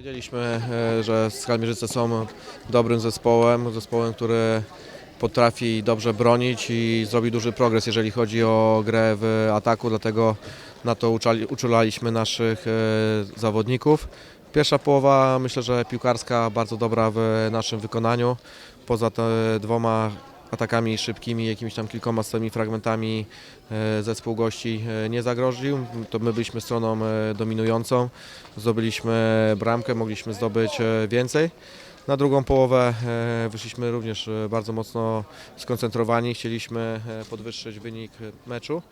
Wiedzieliśmy, e, że Skalmierzyce są dobrym zespołem, zespołem, który potrafi dobrze bronić i zrobi duży progres, jeżeli chodzi o grę w ataku, dlatego na to uczali, uczulaliśmy naszych e, zawodników. Pierwsza połowa myślę, że piłkarska bardzo dobra w naszym wykonaniu. Poza dwoma atakami szybkimi, jakimiś tam kilkoma stałymi fragmentami e, zespół gości e, nie zagroził. To my byliśmy stroną e, dominującą. Zdobyliśmy bramkę, mogliśmy zdobyć więcej. Na drugą połowę wyszliśmy również bardzo mocno skoncentrowani. Chcieliśmy podwyższyć wynik meczu.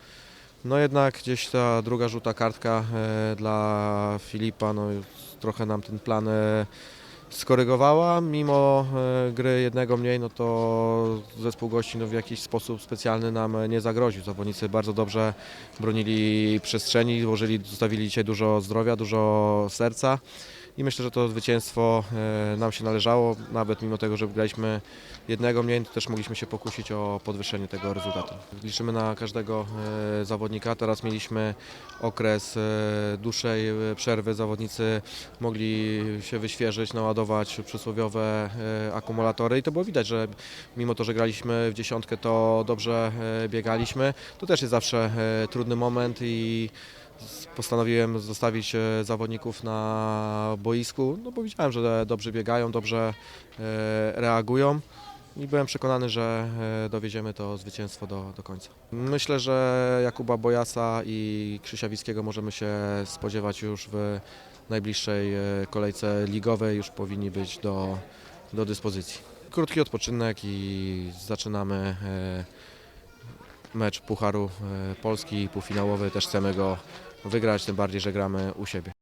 No jednak gdzieś ta druga żółta kartka dla Filipa, no trochę nam ten plan skorygowała. Mimo e, gry jednego mniej, no to zespół gości no, w jakiś sposób specjalny nam e, nie zagroził. Zawodnicy bardzo dobrze bronili przestrzeni, włożyli, zostawili dzisiaj dużo zdrowia, dużo serca. I myślę, że to zwycięstwo e, nam się należało, nawet mimo tego, że graliśmy jednego mniej, to też mogliśmy się pokusić o podwyższenie tego rezultatu. Liczymy na każdego e, zawodnika. Teraz mieliśmy okres e, dłuższej przerwy. Zawodnicy mogli się wyświeżyć, naładować przysłowiowe akumulatory i to było widać, że mimo to, że graliśmy w dziesiątkę, to dobrze biegaliśmy. To też jest zawsze trudny moment i postanowiłem zostawić e, zawodników na boisku, no bo widziałem, że dobrze biegają, dobrze e, reagują i byłem przekonany, że e, dowieziemy to zwycięstwo do, do końca. Myślę, że Jakuba Bojasa i Krzysia Wickiego możemy się spodziewać już w najbliższej kolejce ligowej, już powinni być do, do dyspozycji. Krótki odpoczynek i zaczynamy mecz Pucharu Polski półfinałowy, też chcemy go wygrać, tym bardziej, że gramy u siebie.